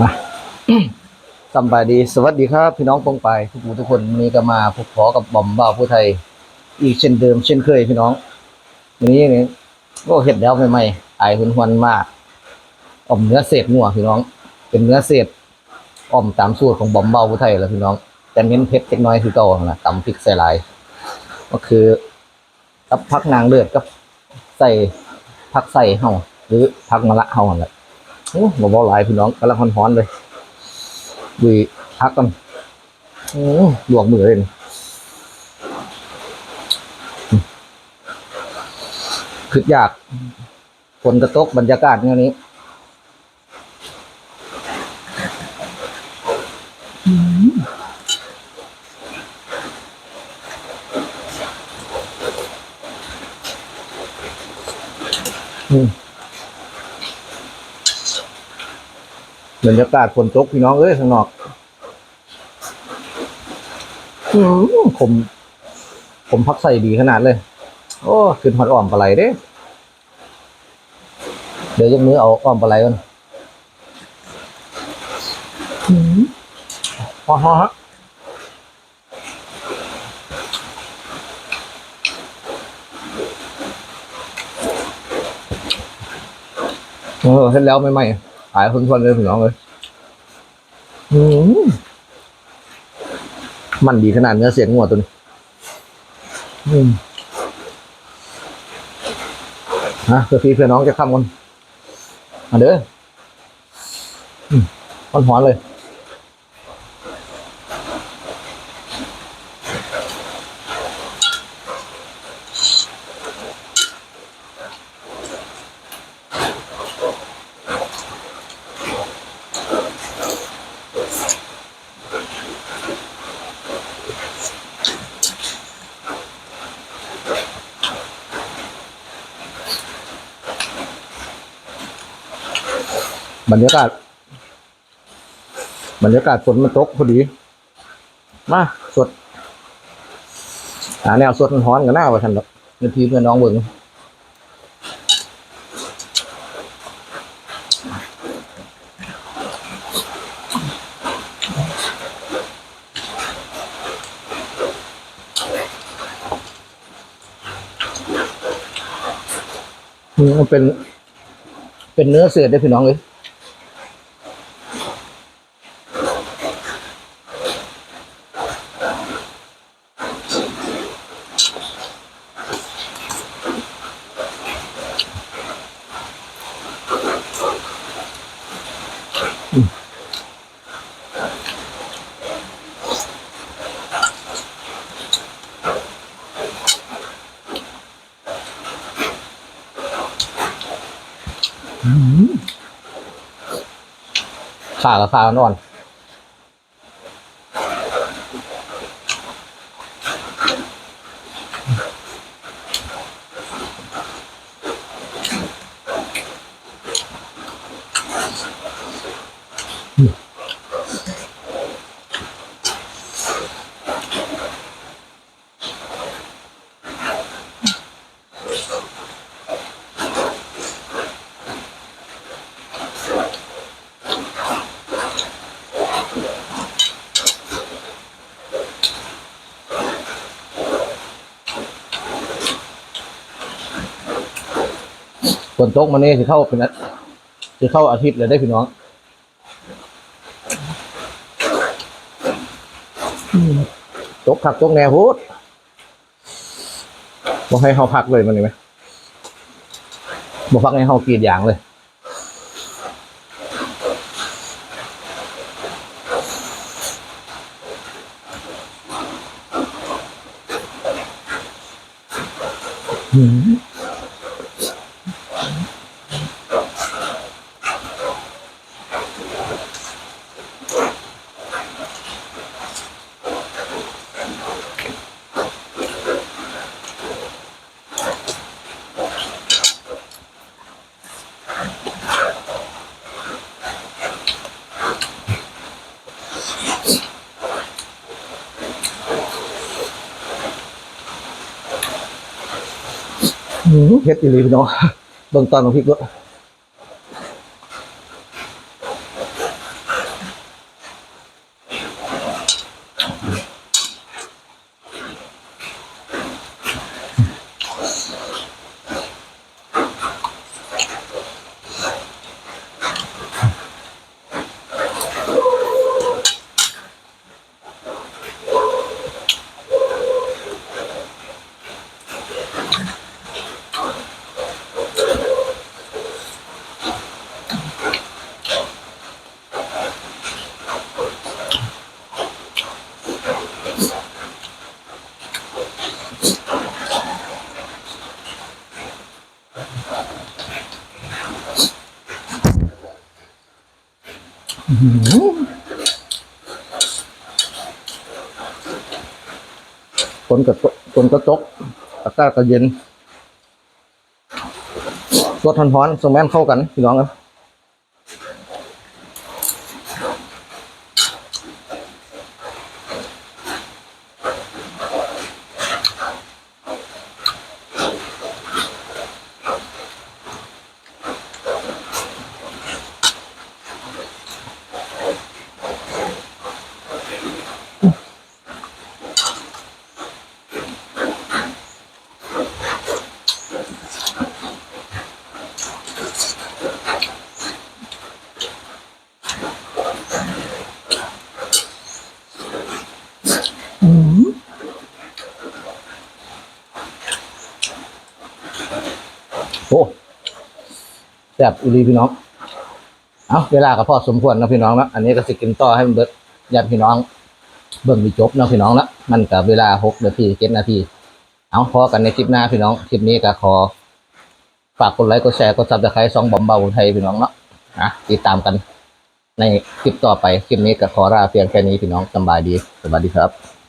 มาสำบายดี สวัสดีครับ พี่น้องปงไปทุกผู้ทุกคนวันนี้ก็มาพบขอกับบอมบ่าวผู้ไทย อีกเช่นเดิมเช่นเคยพี่น้องวันนี้นี่ก็เห็ดแล้วใหม่ๆอายหุนหวนมากอ่อมเนื้อเศษหัวพี่น้อง เป็นเนื้อเศษอ่อมตามสูตรของบอมบ่าผู้ไทยแล้วพี่น้อง แต่เน้นเผ็ดเล็กน้อยคือเก่าหั่นล่ะตำพริกใส่ลาย ก็คือกับพักนางเลือดกับใส่ผักใส่เฮาหรือผักมะละเฮาหั่นแหละ โอ้บ่บ่หลายพี่น้องกำลังฮ้อนๆเลยวีพักกันโอ้ลวกมือเลยคืออยากฝนกระตกบรรยากาศอย่างนี้อืม บรรยากาศฝนตกพี่น้องเอ้ยข้างนอกอืมผม ผมพักใส่ดีขนาดเลย โอ้ขึ้นหอดอ่อมปลาไหลเด้ เดี๋ยวจะมือเอาอ่อมปลาไหลกันอืมฮอฮะเออเสร็จแล้วไม่ไหม หายคนทวนเลยพี่น้องเลยมันดีขนาดเนื้อเสียงงัวตัวนี้ฮะเพื่อพี่เพื่อน้องจะข้ามกันมาเด้ออืมมันหอนเลย บรรยากาศบรรยากาศฝนมันตกพอดี มาสดหาแนวสดมันฮ้อนกันหน้าว่าทันดอกเพื่อนพี่เพื่อนน้องเบิ่งมมันเป็น เป็นเนื้อเศษได้พี่น้องเลย ขากับขาอ่อน ฝนตกมานี่สิเข้าเป็นอาสิเข้าอาทิตย์เลยได้พี่น้องตกผักตกแนวพูดบอกให้เขาพักเลยมันนี่ไหมบอกพักให้เขากีดอย่างเลยอืม เฮ็ดอีหลีพี่น้องเบิ่งตอนของพริกด้วย ฝนก็ตกฝนก็ตก อากาศก็เย็นรสร้อนๆสงแม่นเข้ากัน พี่น้องครับ โอ้แซ่บอีหลีพี่น้อง เอาเวลาก็พอสมควรนะพี่น้องนะอันนี้ก็สิกินต่อให้มันเบิดญาติพี่น้อง เบิ่งมีจบนะพี่น้องละมันกับเวลาหกนาทีเจ็ดนาที เอาพอกันในคลิปหน้าพี่น้อง คลิปนี้ก็ขอ ฝากกดไลค์กดแชร์กดซับสไครต์ซองบอมเบาไทยพี่น้องเนาะอะติดตามกันในคลิปต่อไป คลิปนี้ก็ขอลาเพียงแค่นี้พี่น้องสบายดี สวัสดีครับ